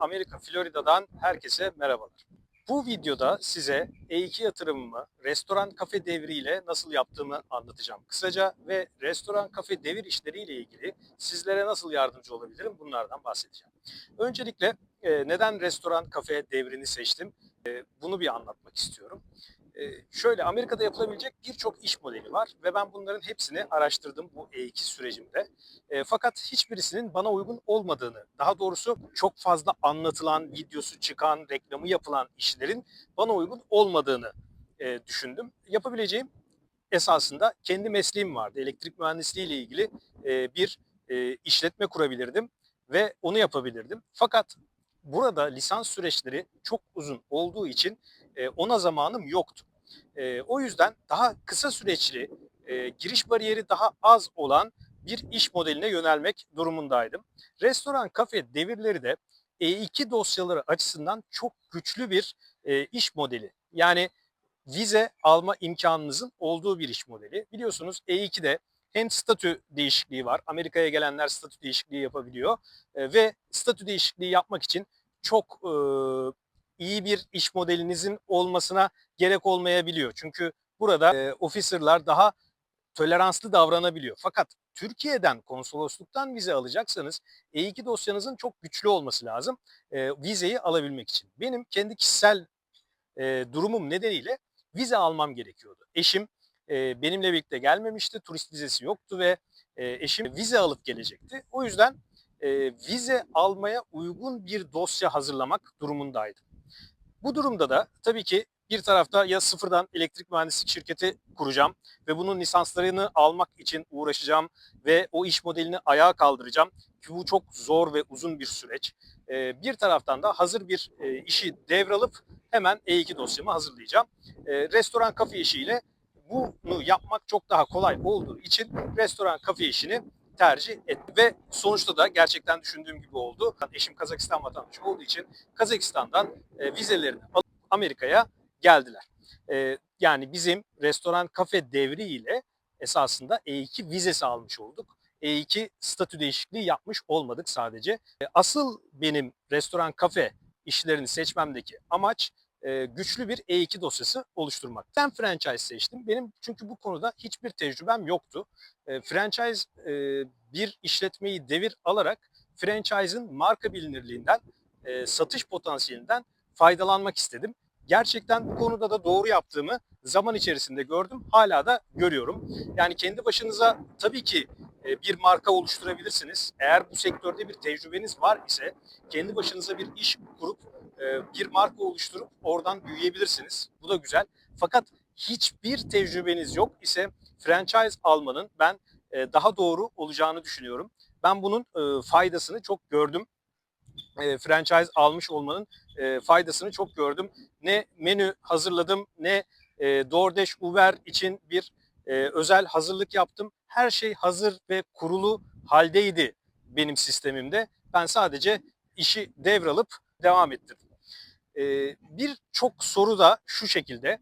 Amerika Florida'dan herkese merhabalar. Bu videoda size E2 yatırımımı restoran kafe devriyle nasıl yaptığımı anlatacağım kısaca ve restoran kafe devir işleriyle ilgili sizlere nasıl yardımcı olabilirim bunlardan bahsedeceğim. Öncelikle e, neden restoran kafe devrini seçtim e, bunu bir anlatmak istiyorum. E, şöyle Amerika'da yapılabilecek birçok iş modeli var ve ben bunların hepsini araştırdım bu E2 sürecimde. E, fakat hiçbirisinin bana uygun olmadığını, daha doğrusu çok fazla anlatılan, videosu çıkan, reklamı yapılan işlerin bana uygun olmadığını e, düşündüm. Yapabileceğim esasında kendi mesleğim vardı. Elektrik mühendisliği ile ilgili e, bir e, işletme kurabilirdim ve onu yapabilirdim. Fakat burada lisans süreçleri çok uzun olduğu için e, ona zamanım yoktu. E, o yüzden daha kısa süreçli, e, giriş bariyeri daha az olan bir iş modeline yönelmek durumundaydım. Restoran, kafe devirleri de E2 dosyaları açısından çok güçlü bir e, iş modeli. Yani vize alma imkanınızın olduğu bir iş modeli. Biliyorsunuz E2'de hem statü değişikliği var. Amerika'ya gelenler statü değişikliği yapabiliyor. E, ve statü değişikliği yapmak için çok e, iyi bir iş modelinizin olmasına gerek olmayabiliyor. Çünkü burada e, officerlar daha toleranslı davranabiliyor. Fakat Türkiye'den konsolosluktan vize alacaksanız E2 dosyanızın çok güçlü olması lazım e, vizeyi alabilmek için. Benim kendi kişisel e, durumum nedeniyle vize almam gerekiyordu. Eşim e, benimle birlikte gelmemişti, turist vizesi yoktu ve e, eşim vize alıp gelecekti. O yüzden e, vize almaya uygun bir dosya hazırlamak durumundaydım. Bu durumda da tabii ki bir tarafta ya sıfırdan elektrik mühendislik şirketi kuracağım ve bunun lisanslarını almak için uğraşacağım ve o iş modelini ayağa kaldıracağım ki bu çok zor ve uzun bir süreç. Ee, bir taraftan da hazır bir e, işi devralıp hemen E2 dosyamı hazırlayacağım. Ee, restoran kafe işiyle bunu yapmak çok daha kolay olduğu için restoran kafe işini tercih ettim ve sonuçta da gerçekten düşündüğüm gibi oldu. Eşim Kazakistan vatandaşı olduğu için Kazakistan'dan e, vizelerini alıp Amerika'ya geldiler. E, yani bizim restoran kafe devri ile esasında E2 vizesi almış olduk. E2 statü değişikliği yapmış olmadık sadece. E, asıl benim restoran kafe işlerini seçmemdeki amaç e, güçlü bir E2 dosyası oluşturmak. Ben franchise seçtim. Benim çünkü bu konuda hiçbir tecrübem yoktu. E, franchise e, bir işletmeyi devir alarak franchise'ın marka bilinirliğinden, satış potansiyelinden faydalanmak istedim. Gerçekten bu konuda da doğru yaptığımı zaman içerisinde gördüm. Hala da görüyorum. Yani kendi başınıza tabii ki bir marka oluşturabilirsiniz. Eğer bu sektörde bir tecrübeniz var ise kendi başınıza bir iş kurup bir marka oluşturup oradan büyüyebilirsiniz. Bu da güzel. Fakat hiçbir tecrübeniz yok ise franchise almanın ben e, daha doğru olacağını düşünüyorum. Ben bunun faydasını çok gördüm. Franchise almış olmanın faydasını çok gördüm. Ne menü hazırladım ne DoorDash, Uber için bir özel hazırlık yaptım. Her şey hazır ve kurulu haldeydi benim sistemimde. Ben sadece işi devralıp devam ettirdim. Birçok soru da şu şekilde.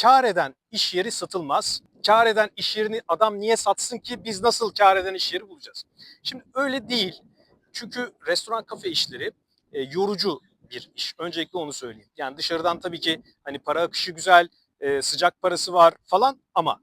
Kar eden iş yeri satılmaz. Kar eden iş yerini adam niye satsın ki biz nasıl kar eden iş yeri bulacağız? Şimdi öyle değil. Çünkü restoran kafe işleri e, yorucu bir iş. Öncelikle onu söyleyeyim. Yani dışarıdan tabii ki hani para akışı güzel, e, sıcak parası var falan ama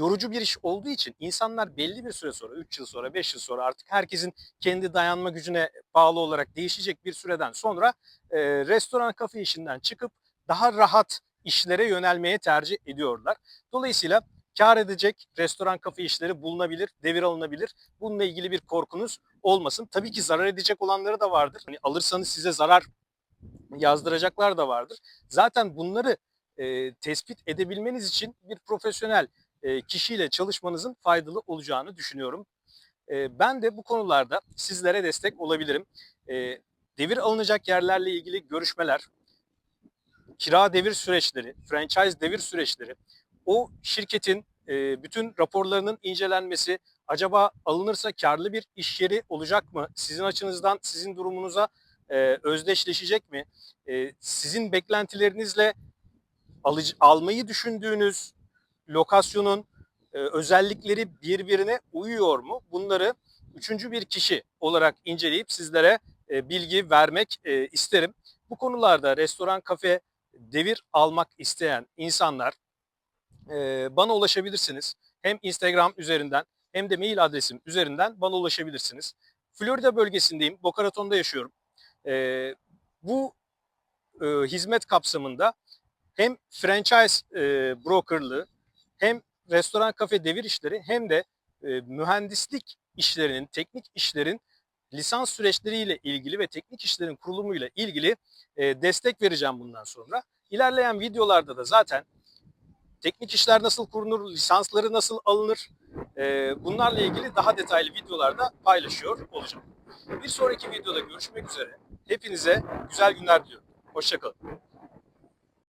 yorucu bir iş olduğu için insanlar belli bir süre sonra, 3 yıl sonra, 5 yıl sonra artık herkesin kendi dayanma gücüne bağlı olarak değişecek bir süreden sonra e, restoran kafe işinden çıkıp daha rahat işlere yönelmeye tercih ediyorlar. Dolayısıyla kar edecek restoran kafe işleri bulunabilir, devir alınabilir. Bununla ilgili bir korkunuz olmasın. Tabii ki zarar edecek olanları da vardır. Hani alırsanız size zarar yazdıracaklar da vardır. Zaten bunları e, tespit edebilmeniz için bir profesyonel e, kişiyle çalışmanızın faydalı olacağını düşünüyorum. E, ben de bu konularda sizlere destek olabilirim. E, devir alınacak yerlerle ilgili görüşmeler, kira devir süreçleri, franchise devir süreçleri, o şirketin bütün raporlarının incelenmesi, acaba alınırsa karlı bir iş yeri olacak mı? Sizin açınızdan, sizin durumunuza e, özdeşleşecek mi? Sizin beklentilerinizle alıcı, almayı düşündüğünüz lokasyonun e, özellikleri birbirine uyuyor mu? Bunları üçüncü bir kişi olarak inceleyip sizlere e, bilgi vermek e, isterim. Bu konularda restoran, kafe, devir almak isteyen insanlar e, bana ulaşabilirsiniz. Hem Instagram üzerinden hem de mail adresim üzerinden bana ulaşabilirsiniz. Florida bölgesindeyim, Boca Raton'da yaşıyorum. E, bu e, hizmet kapsamında hem franchise e, brokerlığı hem restoran, kafe, devir işleri hem de e, mühendislik işlerinin, teknik işlerin lisans süreçleriyle ilgili ve teknik işlerin kurulumuyla ilgili e, destek vereceğim bundan sonra. İlerleyen videolarda da zaten teknik işler nasıl kurulur, lisansları nasıl alınır, e, bunlarla ilgili daha detaylı videolarda paylaşıyor olacağım. Bir sonraki videoda görüşmek üzere. Hepinize güzel günler diliyorum. Hoşçakalın.